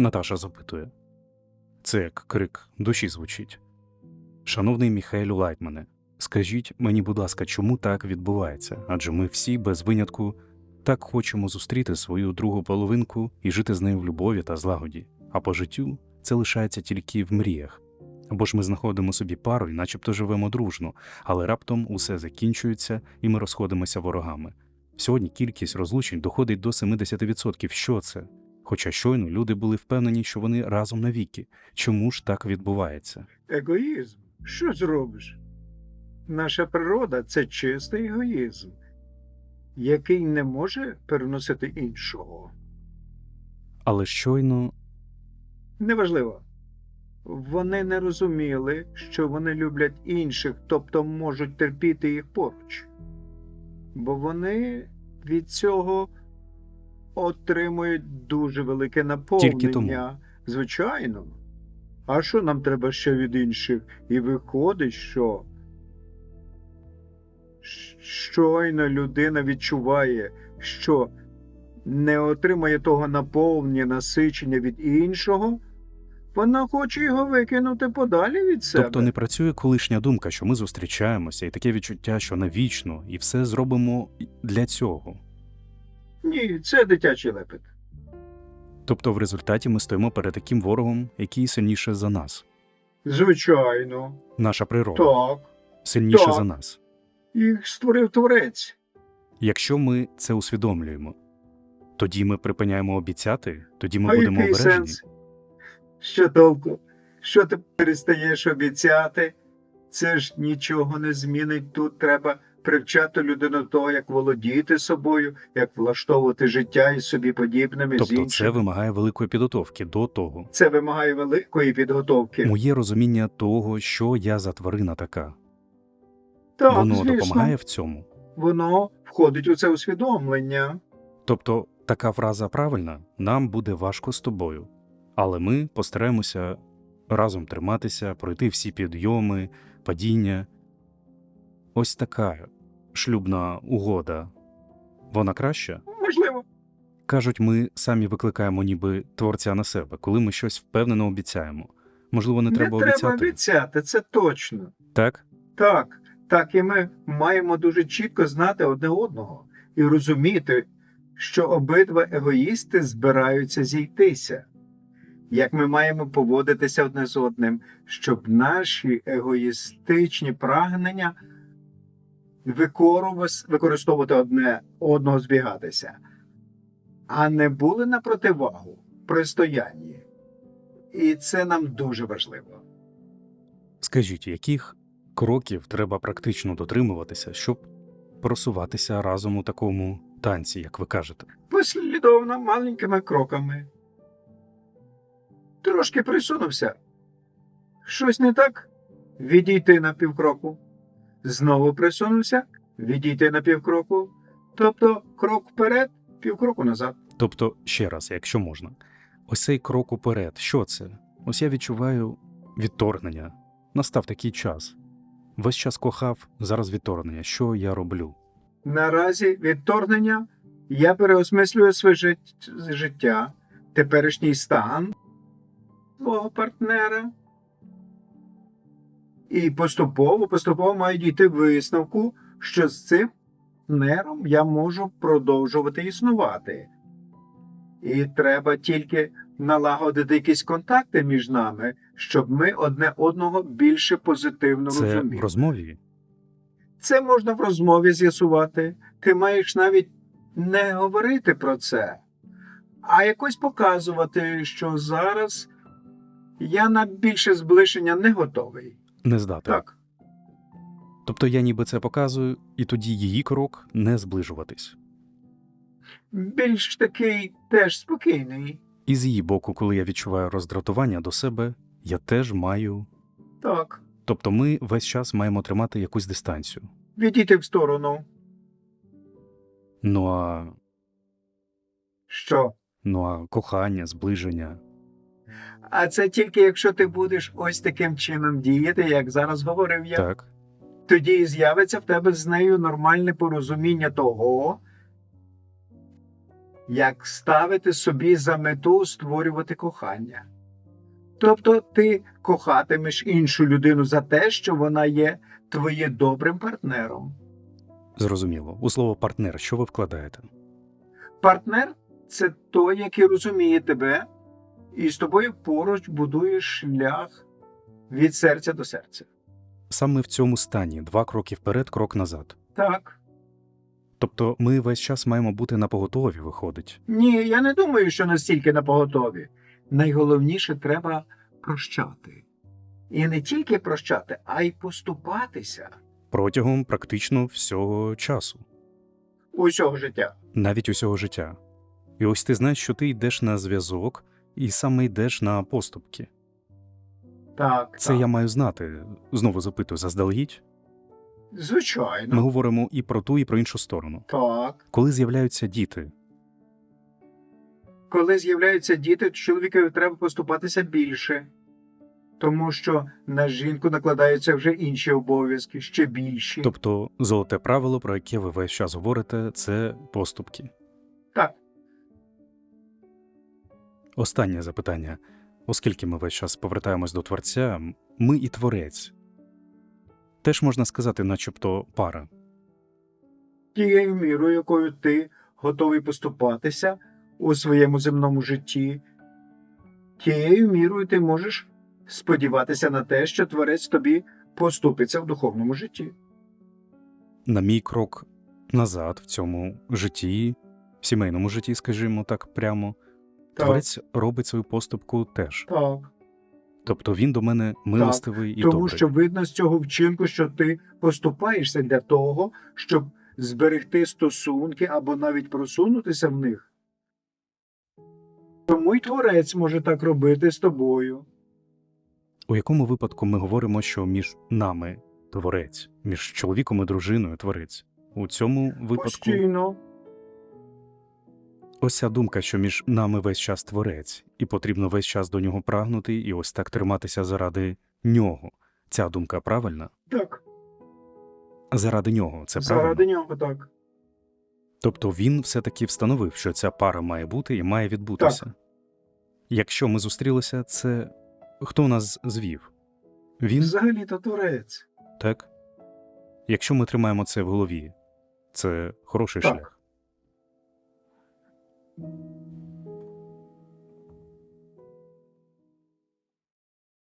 Наташа запитує. Це як крик душі звучить. Шановний Міхаелю Лайтмане, скажіть мені, будь ласка, чому так відбувається? Адже ми всі без винятку так хочемо зустріти свою другу половинку і жити з нею в любові та злагоді, а по життю це лишається тільки в мріях. Або ж ми знаходимо собі пару і начебто живемо дружно, але раптом усе закінчується і ми розходимося ворогами. Сьогодні кількість розлучень доходить до 70%. Що це? Хоча щойно люди були впевнені, що вони разом навіки. Чому ж так відбувається? Егоїзм. Що зробиш? Наша природа це чистий егоїзм, який не може переносити іншого. Але щойно Неважливо. Вони не розуміли, що вони люблять інших, тобто можуть терпіти їх поруч. Бо вони від цього отримують дуже велике наповнення. Тільки тому. Звичайно. А що нам треба ще від інших? І виходить, що щойно людина відчуває, що не отримає того наповнення, насичення від іншого, вона хоче його викинути подалі від себе. тобто не працює колишня думка, що ми зустрічаємося, і таке відчуття, що навічно, і все зробимо для цього. Ні, це дитячий лепет. Тобто, в результаті ми стоїмо перед таким ворогом, який сильніше за нас. Звичайно, Наша природа так. сильніша так. за нас. Їх створив творець. Якщо ми це усвідомлюємо, тоді ми припиняємо обіцяти, тоді ми а будемо який обережні. сенс? Що толку? Що ти перестаєш обіцяти? Це ж нічого не змінить. Тут треба привчати людину до того, як володіти собою, як влаштовувати життя із собі подібними з Тобто, це вимагає великої підготовки до того. Це вимагає великої підготовки. Моє розуміння того, що я за тварина така, Так, воно звісно, допомагає в цьому. воно входить у це усвідомлення. Тобто, така фраза правильна, нам буде важко з тобою, але ми постараємося разом триматися, пройти всі підйоми, падіння. Ось така шлюбна угода. Вона краща? Можливо, Кажуть, ми самі викликаємо ніби творця на себе, коли ми щось впевнено обіцяємо. Можливо, не, треба обіцяти. обіцяти, це точно. Так? Так, так, і ми маємо дуже чітко знати одне одного і розуміти, що обидва егоїсти збираються зійтися. Як ми маємо поводитися одне з одним, щоб наші егоїстичні прагнення використовувати одне одного збігатися, а не були на противагу при стоянні. І це нам дуже важливо. Скажіть, яких кроків треба практично дотримуватися, щоб просуватися разом у такому танці, як ви кажете? послідовно маленькими кроками. Трошки присунувся. Щось не так? Відійти на півкроку. Знову присунувся, відійти на півкроку. Тобто крок вперед, півкроку назад. Тобто, ще раз, якщо можна, ось цей крок уперед, що це? Ось я відчуваю відторгнення. Настав такий час. Весь час кохав, зараз відторгнення. Що я роблю? Наразі відторгнення я переосмислюю своє життя, теперішній стан свого партнера. І поступово, поступово маю дійти висновку, що з цим партнером я можу продовжувати існувати. І треба тільки налагодити якісь контакти між нами, щоб ми одне одного більше позитивно Це розуміли. в розмові? Це можна в розмові з'ясувати. Ти маєш навіть не говорити про це, а якось показувати, що зараз я на більше зближення не готовий. Не здати. Так, Тобто я ніби це показую, і тоді її крок не зближуватись. більш такий теж спокійний. І з її боку, коли я відчуваю роздратування до себе, я теж маю. Так, Тобто ми весь час маємо тримати якусь дистанцію. відійти в сторону. Ну а, Що? ну а кохання, зближення. А це тільки якщо ти будеш ось таким чином діяти, як зараз говорив я. Так. тоді і з'явиться в тебе з нею нормальне порозуміння того, як ставити собі за мету створювати кохання. Тобто ти кохатимеш іншу людину за те, що вона є твоє добрим партнером. Зрозуміло. У слово партнер, що ви вкладаєте? Партнер це той, який розуміє тебе, і з тобою поруч будує шлях від серця до серця. Саме в цьому стані два кроки вперед, крок назад. Так. Тобто ми весь час маємо бути на поготові, виходить. Ні, я не думаю, що настільки на поготові. Найголовніше треба прощати. І не тільки прощати, а й поступатися Протягом практично всього часу, усього життя. навіть усього життя. І ось ти знаєш, що ти йдеш на зв'язок і саме йдеш на поступки. Так, Це так. я маю знати. Знову запитую заздалегідь. Звичайно. Ми говоримо і про ту, і про іншу сторону. Так. Коли з'являються діти, Коли з'являються діти, чоловікові треба поступатися більше. Тому що на жінку накладаються вже інші обов'язки, ще більші. тобто золоте правило, про яке ви весь час говорите, це поступки. Останнє запитання. Оскільки ми весь час повертаємось до творця, ми і творець. Теж можна сказати, начебто пара. тією мірою, якою ти готовий поступатися у своєму земному житті, тією мірою ти можеш сподіватися на те, що творець тобі поступиться в духовному житті. На мій крок назад в цьому житті, в сімейному житті, скажімо так прямо, Так, творець робить свою поступку теж. так. Тобто він до мене милостивий і Тому добрий. що видно з цього вчинку, що ти поступаєшся для того, щоб зберегти стосунки або навіть просунутися в них. Тому й творець може так робити з тобою. У якому випадку ми говоримо, що між нами творець, між чоловіком і дружиною творець? У цьому випадку Постійно. Ось ця думка, що між нами весь час творець, і потрібно весь час до нього прагнути, і ось так триматися заради нього. Ця думка правильна? Так, Заради нього, це правильно. заради нього так. Тобто він все-таки встановив, що ця пара має бути і має відбутися. Якщо ми зустрілися, це хто нас звів? Він, Взагалі то творець. так? Якщо ми тримаємо це в голові, це хороший Так. шлях. Thank you.